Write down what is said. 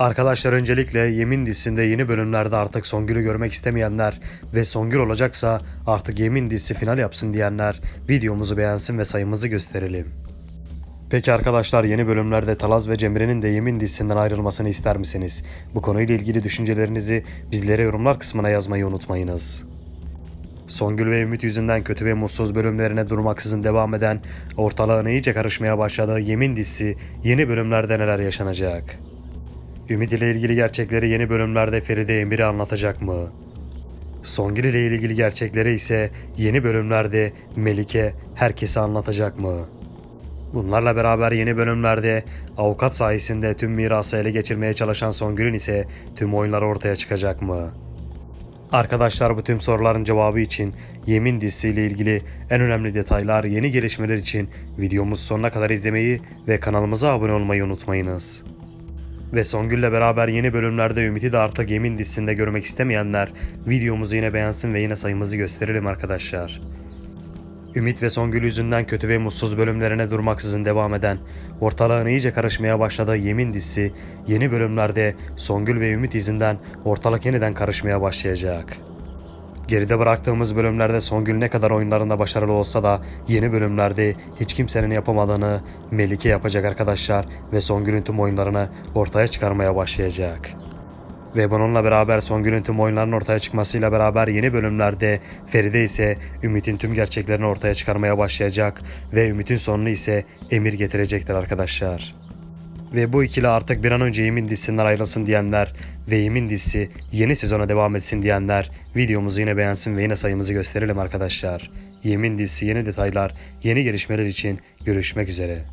Arkadaşlar öncelikle Yemin dizisinde yeni bölümlerde artık Songül'ü görmek istemeyenler ve Songül olacaksa artık Yemin dizisi final yapsın diyenler videomuzu beğensin ve sayımızı gösterelim. Peki arkadaşlar yeni bölümlerde Talaz ve Cemre'nin de Yemin dizisinden ayrılmasını ister misiniz? Bu konuyla ilgili düşüncelerinizi bizlere yorumlar kısmına yazmayı unutmayınız. Songül ve Ümit yüzünden kötü ve mutsuz bölümlerine durmaksızın devam eden, ortalığın iyice karışmaya başladığı Yemin dizisi yeni bölümlerde neler yaşanacak? Ümit ile ilgili gerçekleri yeni bölümlerde Feride Emir'e anlatacak mı? Songül ile ilgili gerçekleri ise yeni bölümlerde Melike herkese anlatacak mı? Bunlarla beraber yeni bölümlerde avukat sayesinde tüm mirası ele geçirmeye çalışan Songül'ün ise tüm oyunları ortaya çıkacak mı? Arkadaşlar bu tüm soruların cevabı için Yemin dizisiyle ilgili en önemli detaylar, yeni gelişmeler için videomuzu sonuna kadar izlemeyi ve kanalımıza abone olmayı unutmayınız. Ve Songül'le beraber yeni bölümlerde Ümit'i de artık Yemin dizisinde görmek istemeyenler videomuzu yine beğensin ve yine sayımızı gösterelim arkadaşlar. Ümit ve Songül yüzünden kötü ve mutsuz bölümlerine durmaksızın devam eden, ortalığın iyice karışmaya başladığı Yemin dizisi yeni bölümlerde Songül ve Ümit yüzünden ortalık yeniden karışmaya başlayacak. Geride bıraktığımız bölümlerde Songül ne kadar oyunlarında başarılı olsa da yeni bölümlerde hiç kimsenin yapamadığını Melike yapacak arkadaşlar ve Songül'ün tüm oyunlarını ortaya çıkarmaya başlayacak. Ve bununla beraber Songül'ün tüm oyunların ortaya çıkmasıyla beraber yeni bölümlerde Feride ise Ümit'in tüm gerçeklerini ortaya çıkarmaya başlayacak ve Ümit'in sonunu ise Emir getirecektir arkadaşlar. Ve bu ikili artık bir an önce Yemin dizisinden ayrılsın diyenler ve Yemin dizisi yeni sezona devam etsin diyenler videomuzu yine beğensin ve yine sayımızı gösterelim arkadaşlar. Yemin dizisi yeni detaylar, yeni gelişmeler için görüşmek üzere.